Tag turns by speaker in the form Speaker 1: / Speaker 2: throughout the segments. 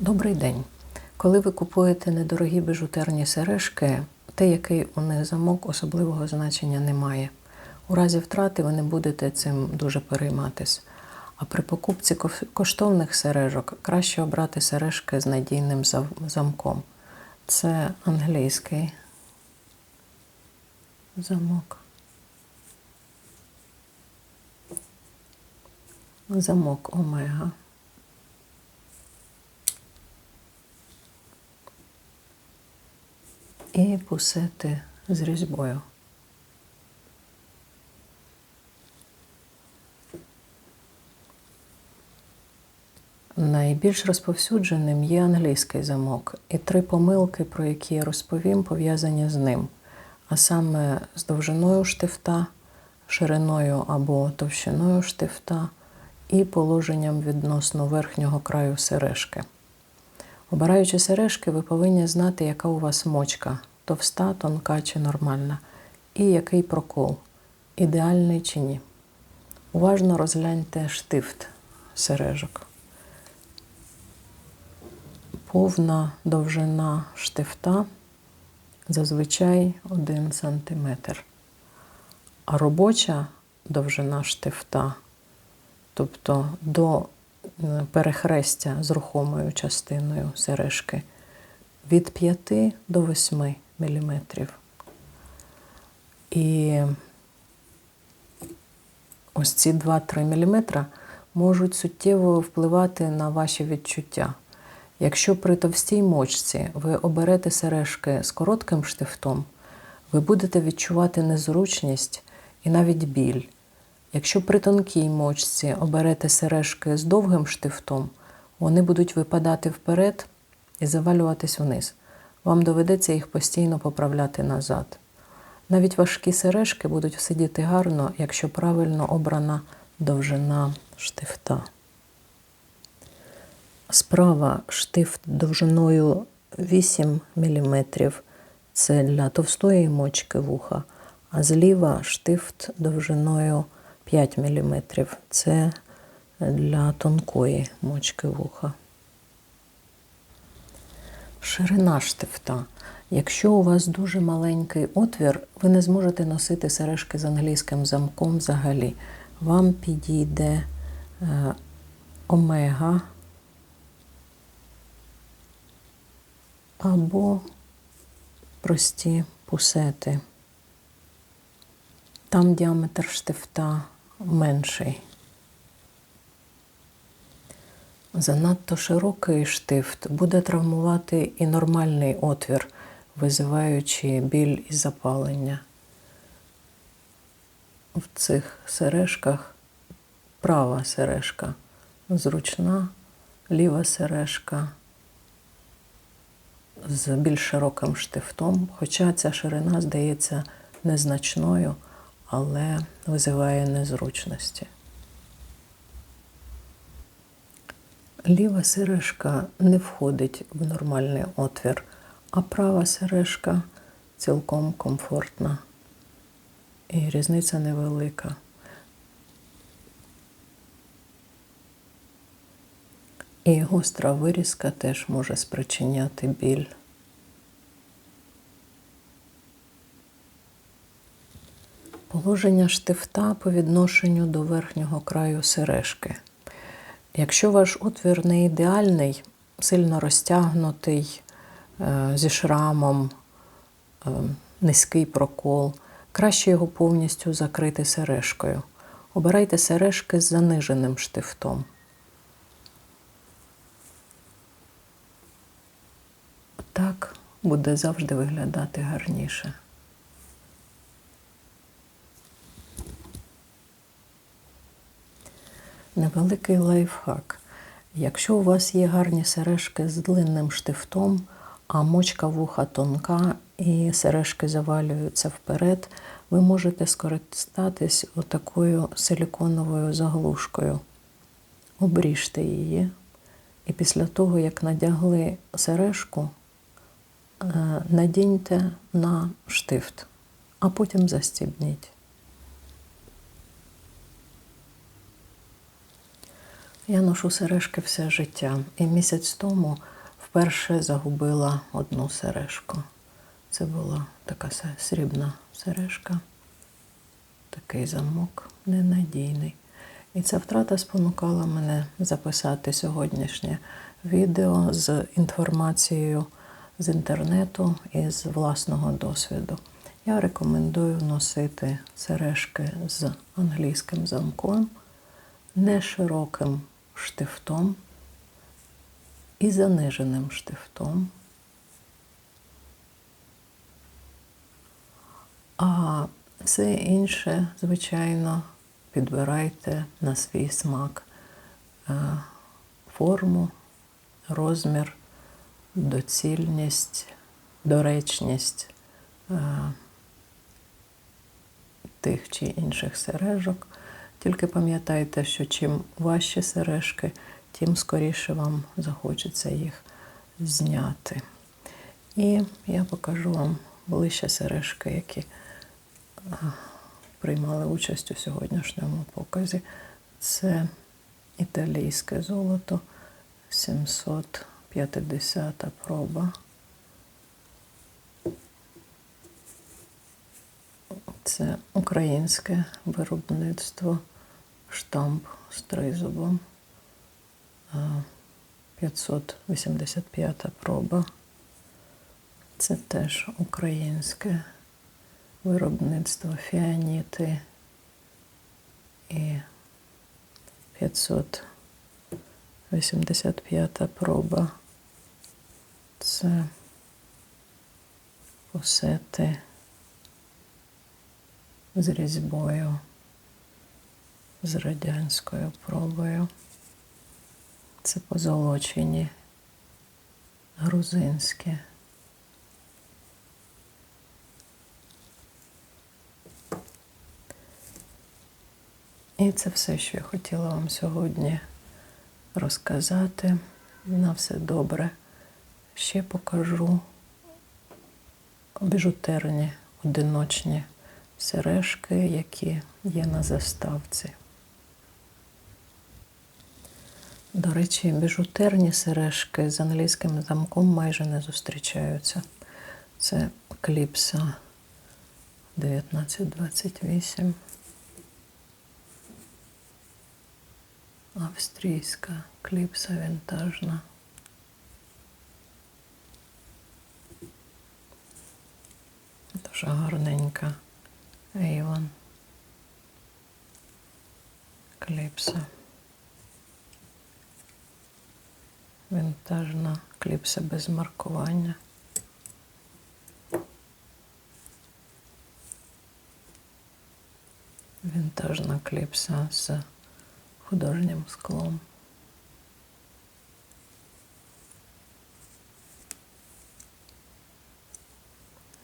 Speaker 1: Добрий день. Коли ви купуєте недорогі біжутерні сережки, те, який у них замок, особливого значення не має. У разі втрати ви не будете цим дуже перейматись. А при покупці коштовних сережок краще обрати сережки з надійним замком. Це англійський замок. Замок Омега. І пусети з різьбою. Найбільш розповсюдженим є англійський замок, і три помилки, про які я розповім, пов'язані з ним, а саме з довжиною штифта, шириною або товщиною штифта і положенням відносно верхнього краю сережки. Обираючи сережки, ви повинні знати, яка у вас мочка товста, тонка чи нормальна, і який прокол, ідеальний чи ні. Уважно розгляньте штифт сережок. Повна довжина штифта зазвичай 1 см. А робоча довжина штифта, тобто до перехрестя з рухомою частиною сережки, від 5 до 8 мм. І ось ці 2-3 мм можуть суттєво впливати на ваші відчуття. Якщо при товстій мочці ви оберете сережки з коротким штифтом, ви будете відчувати незручність і навіть біль. Якщо при тонкій мочці оберете сережки з довгим штифтом, вони будуть випадати вперед і завалюватись вниз. Вам доведеться їх постійно поправляти назад. Навіть важкі сережки будуть сидіти гарно, якщо правильно обрана довжина штифта. Справа штифт довжиною 8 мм це для товстої мочки вуха, а зліва штифт довжиною 5 мм це для тонкої мочки вуха. Ширина штифта. Якщо у вас дуже маленький отвір, ви не зможете носити сережки з англійським замком взагалі. Вам підійде е, омега або прості пусети. Там діаметр штифта менший. Занадто широкий штифт буде травмувати і нормальний отвір, визиваючи біль і запалення. В цих сережках права сережка зручна, ліва сережка з більш широким штифтом, хоча ця ширина здається незначною, але визиває незручності. Ліва сережка не входить в нормальний отвір, а права сережка цілком комфортна. І різниця невелика. І гостра вирізка теж може спричиняти біль. Положення штифта по відношенню до верхнього краю сережки. Якщо ваш отвір не ідеальний, сильно розтягнутий, е, зі шрамом, е, низький прокол, краще його повністю закрити сережкою. Обирайте сережки з заниженим штифтом. Так буде завжди виглядати гарніше. Невеликий лайфхак. Якщо у вас є гарні сережки з длинним штифтом, а мочка вуха тонка і сережки завалюються вперед, ви можете скористатись отакою силіконовою заглушкою. Обріжте її, і після того, як надягли сережку, е, надіньте на штифт, а потім застібніть. Я ношу сережки все життя. І місяць тому вперше загубила одну сережку. Це була така срібна сережка, такий замок ненадійний. І ця втрата спонукала мене записати сьогоднішнє відео з інформацією з інтернету і з власного досвіду. Я рекомендую носити сережки з англійським замком, не широким штифтом і заниженим штифтом. А все інше, звичайно, підбирайте на свій смак Е, форму, розмір, доцільність, доречність е, тих чи інших сережок. Тільки пам'ятайте, що чим важчі сережки, тим скоріше вам захочеться їх зняти. І я покажу вам ближче сережки, які приймали участь у сьогоднішньому показі. Це італійське золото 750 проба. Це українське виробництво, штамп з тризубом. А, 585 проба. Це теж українське виробництво фіаніти і 585 проба. Це посети з різьбою, з радянською пробою. Це позолочені грузинські. І це все, що я хотіла вам сьогодні розказати. На все добре. Ще покажу біжутерні одиночні сережки, які є на заставці. До речі, біжутерні сережки з англійським замком майже не зустрічаються. Це кліпса 1928. Австрійська кліпса вінтажна. Дуже гарненька Avon. Кліпса. Вінтажна кліпса без маркування. Вінтажна кліпса з художнім склом.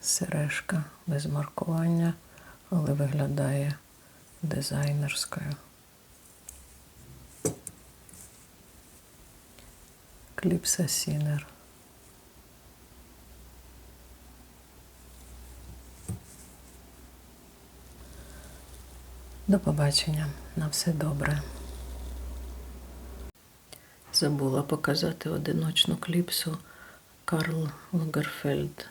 Speaker 1: Сережка без маркування, але виглядає дизайнерською. Кліпса Сінер. До побачення. На все добре. Забула показати одиночну кліпсу Карл Лагерфельд